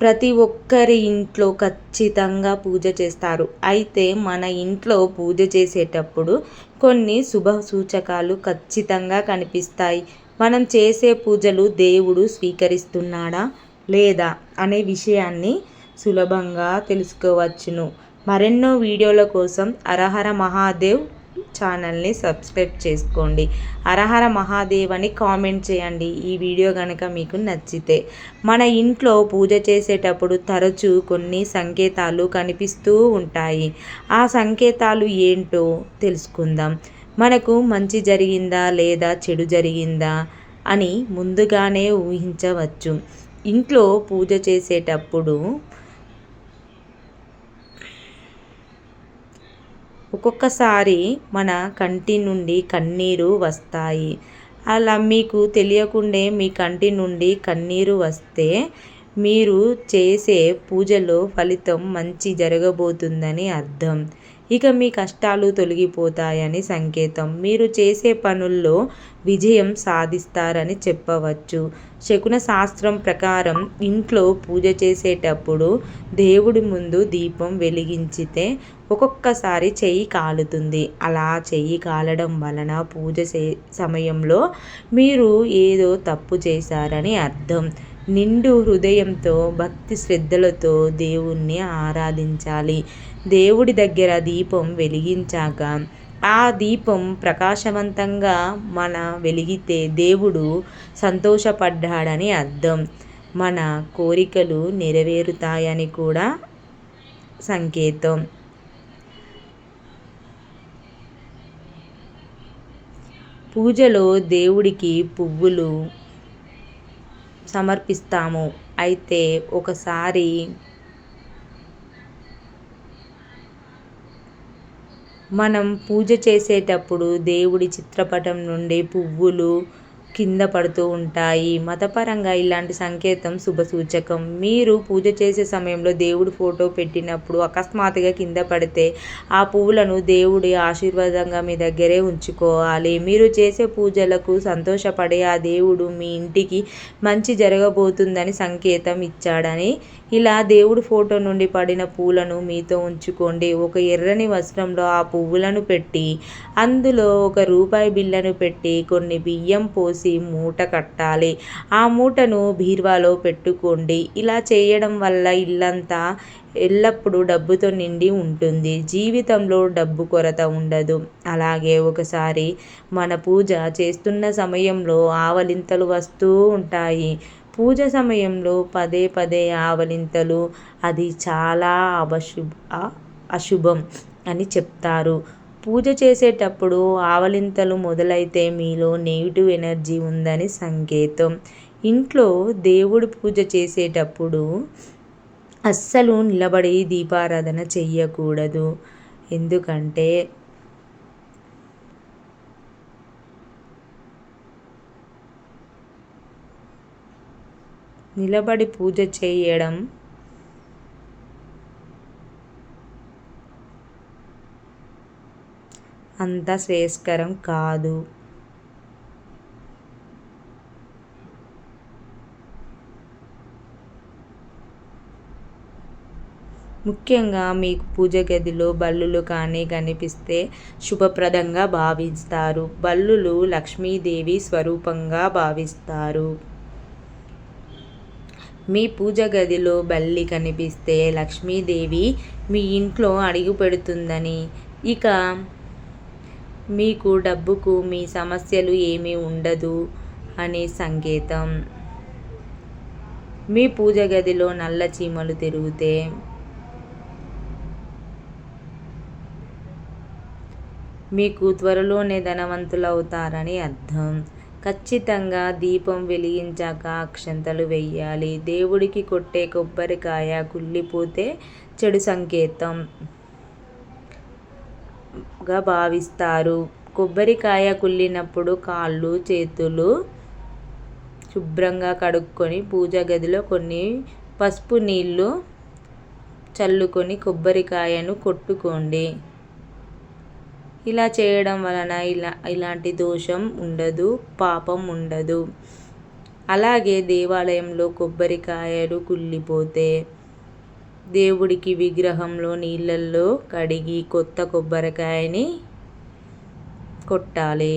ప్రతి ఒక్కరి ఇంట్లో ఖచ్చితంగా పూజ చేస్తారు. అయితే మన ఇంట్లో పూజ చేసేటప్పుడు కొన్ని శుభ సూచకాలు ఖచ్చితంగా కనిపిస్తాయి. మనం చేసే పూజలు దేవుడు స్వీకరిస్తున్నాడా లేదా అనే విషయాన్ని సులభంగా తెలుసుకోవచ్చును. మరెన్నో వీడియోల కోసం అరహర మహాదేవ్ ఛానల్ని సబ్స్క్రైబ్ చేసుకోండి. అరహర మహాదేవ్ అని కామెంట్ చేయండి. ఈ వీడియో కనుక మీకు నచ్చితే మన ఇంట్లో పూజ చేసేటప్పుడు తరచూ కొన్ని సంకేతాలు కనిపిస్తూ ఉంటాయి. ఆ సంకేతాలు ఏంటో తెలుసుకుందాం. మనకు మంచి జరిగిందా లేదా చెడు జరిగిందా అని ముందుగానే ఊహించవచ్చు. ఇంట్లో పూజ చేసేటప్పుడు ఒక్కొక్కసారి మన కంటి నుండి కన్నీరు వస్తాయి. అలా మీకు తెలియకుండే మీ కంటి నుండి కన్నీరు వస్తే మీరు చేసే పూజలో ఫలితం మంచి జరగబోతుందని అర్థం. ఇక మీ కష్టాలు తొలగిపోతాయని సంకేతం. మీరు చేసే పనుల్లో విజయం సాధిస్తారని చెప్పవచ్చు. శకున శాస్త్రం ప్రకారం ఇంట్లో పూజ చేసేటప్పుడు దేవుడి ముందు దీపం వెలిగించితే ఒక్కొక్కసారి చెయ్యి కాలుతుంది. అలా చెయ్యి కాలడం వలన పూజ సమయంలో మీరు ఏదో తప్పు చేశారని అర్థం. నిండు హృదయంతో భక్తి శ్రద్ధలతో దేవుణ్ణి ఆరాధించాలి. దేవుడి దగ్గర దీపం వెలిగించాక ఆ దీపం ప్రకాశవంతంగా మన వెలిగితే దేవుడు సంతోషపడ్డాడని అర్థం. మన కోరికలు నెరవేరుతాయని కూడా సంకేతం. పూజలో దేవుడికి పువ్వులు సమర్పిస్తాము. అయితే ఒకసారి మనం పూజ చేసేటప్పుడు దేవుడి చిత్రపటం నుండి పువ్వులు కింద పడుతూ ఉంటాయి. మతపరంగా ఇలాంటి సంకేతం శుభసూచకం మీరు పూజ చేసే సమయంలో దేవుడు ఫోటో పెట్టినప్పుడు అకస్మాత్తుగా కింద పడితే ఆ పువ్వులను దేవుడి ఆశీర్వాదంగా మీ దగ్గరే ఉంచుకోవాలి. మీరు చేసే పూజలకు సంతోషపడే ఆ దేవుడు మీ ఇంటికి మంచి జరగబోతుందని సంకేతం ఇచ్చాడని ఇలా దేవుడి ఫోటో నుండి పడిన పూలను మీతో ఉంచుకోండి. ఒక ఎర్రని వస్త్రంలో ఆ పువ్వులను పెట్టి అందులో ఒక రూపాయి బిల్లను పెట్టి కొన్ని బియ్యం పోసి మూట కట్టాలి. ఆ మూటను బీర్వాలో పెట్టుకోండి. ఇలా చేయడం వల్ల ఇల్లంతా ఎల్లప్పుడూ డబ్బుతో నిండి ఉంటుంది. జీవితంలో డబ్బు కొరత ఉండదు. అలాగే ఒకసారి మన పూజ చేస్తున్న సమయంలో ఆవలింతలు వస్తూ ఉంటాయి. పూజ సమయంలో పదే పదే ఆవలింతలు అది చాలా అవశుభ అశుభం అని చెప్తారు. పూజ చేసేటప్పుడు ఆవలింతలు మొదలైతే మీలో నెగిటివ్ ఎనర్జీ ఉందని సంకేతం. ఇంట్లో దేవుడు పూజ చేసేటప్పుడు అస్సలు నిలబడి దీపారాధన చెయ్యకూడదు. ఎందుకంటే నిలబడి పూజ చేయడం అంత శ్రేయస్కరం కాదు. ముఖ్యంగా మీకు పూజ గదిలో బల్లులు కానీ కనిపిస్తే శుభప్రదంగా భావిస్తారు. బల్లులు లక్ష్మీదేవి స్వరూపంగా భావిస్తారు. మీ పూజ గదిలో బల్లి కనిపిస్తే లక్ష్మీదేవి మీ ఇంట్లో అడుగు పెడుతుందని. ఇక మీకు డబ్బుకు మీ సమస్యలు ఏమీ ఉండదు అనే సంకేతం. మీ పూజ గదిలో నల్ల చీమలు తిరిగితే మీకు త్వరలోనే ధనవంతులవుతారని అర్థం. ఖచ్చితంగా దీపం వెలిగించాక అక్షంతలు వెయ్యాలి. దేవుడికి కొట్టే కొబ్బరికాయ కుళ్ళిపోతే చెడు సంకేతం. గా భావిస్తారు. కొబ్బరికాయ కుళ్ళినప్పుడు కాళ్ళు చేతులు శుభ్రంగా కడుక్కొని పూజ గదిలో కొన్ని పసుపు నీళ్ళు చల్లుకొని కొబ్బరికాయను కొట్టుకోండి. ఇలా చేయడం వలన ఇలా ఇలాంటి దోషం ఉండదు పాపం ఉండదు. అలాగే దేవాలయంలో కొబ్బరికాయలు కుళ్ళిపోతే దేవుడికి విగ్రహంలో నీళ్ళల్లో కడిగి కొత్త కొబ్బరికాయని కొట్టాలి.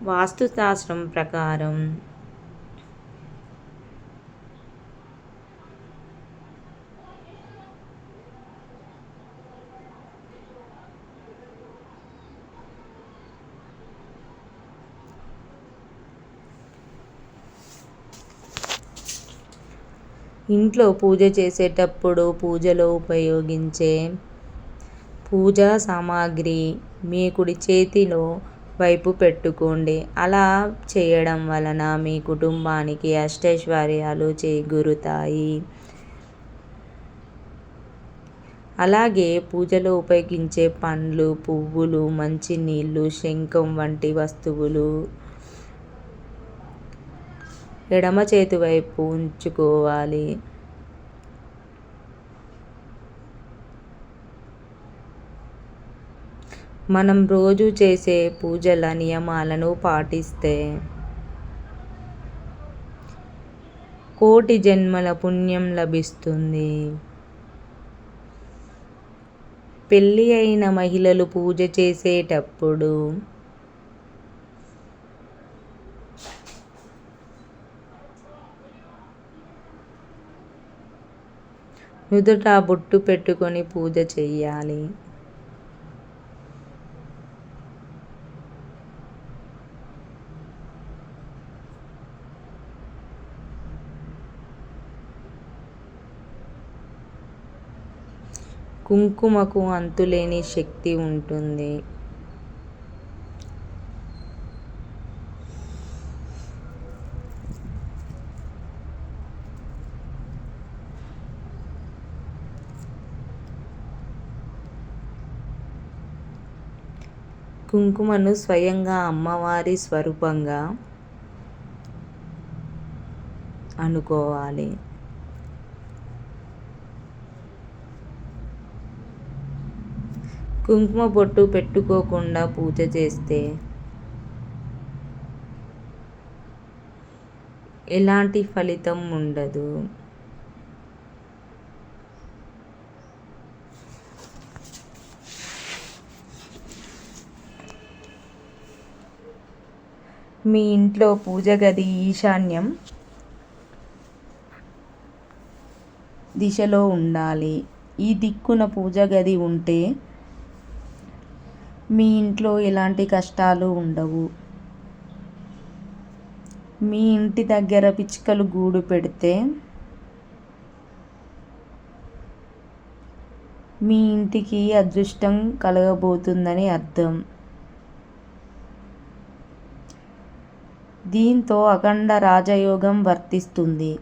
వాస్తుశాస్త్రం ప్రకారం ఇంట్లో పూజ చేసేటప్పుడు పూజలో ఉపయోగించే పూజా సామాగ్రి మీ కుడి చేతిలో వైపు పెట్టుకోండి. అలా చేయడం వలన మీ కుటుంబానికి అష్టైశ్వర్యాలు చేకూరుతాయి. అలాగే పూజలో ఉపయోగించే పండ్లు పువ్వులు మంచినీళ్ళు శంఖం వంటి వస్తువులు ఎడమ చేతి వైపు ఉంచుకోవాలి. మనం రోజు చేసే పూజల నియమాలను పాటిస్తే కోటి జన్మల పుణ్యం లభిస్తుంది. పెళ్ళి అయిన మహిళలు పూజ చేసేటప్పుడు నుదుట బొట్టు పెట్టుకొని పూజ చెయ్యాలి. కుంకుమకు అంతులేని శక్తి ఉంటుంది. కుంకుమను స్వయంగా అమ్మవారి స్వరూపంగా అనుకోవాలి. కుంకుమ బొట్టు పెట్టుకోకుండా పూజ చేస్తే ఎలాంటి ఫలితం ఉండదు. మీ ఇంట్లో పూజ గది ఈశాన్యం దిశలో ఉండాలి. ఈ దిక్కున పూజ గది ఉంటే మీ ఇంట్లో ఎలాంటి కష్టాలు ఉండవు. మీ ఇంటి దగ్గర పిచ్చుకలు గూడు పెడితే మీ ఇంటికి అదృష్టం కలగబోతుందని అర్థం. దీంతో అఖండ రాజయోగం వర్తిస్తుంది.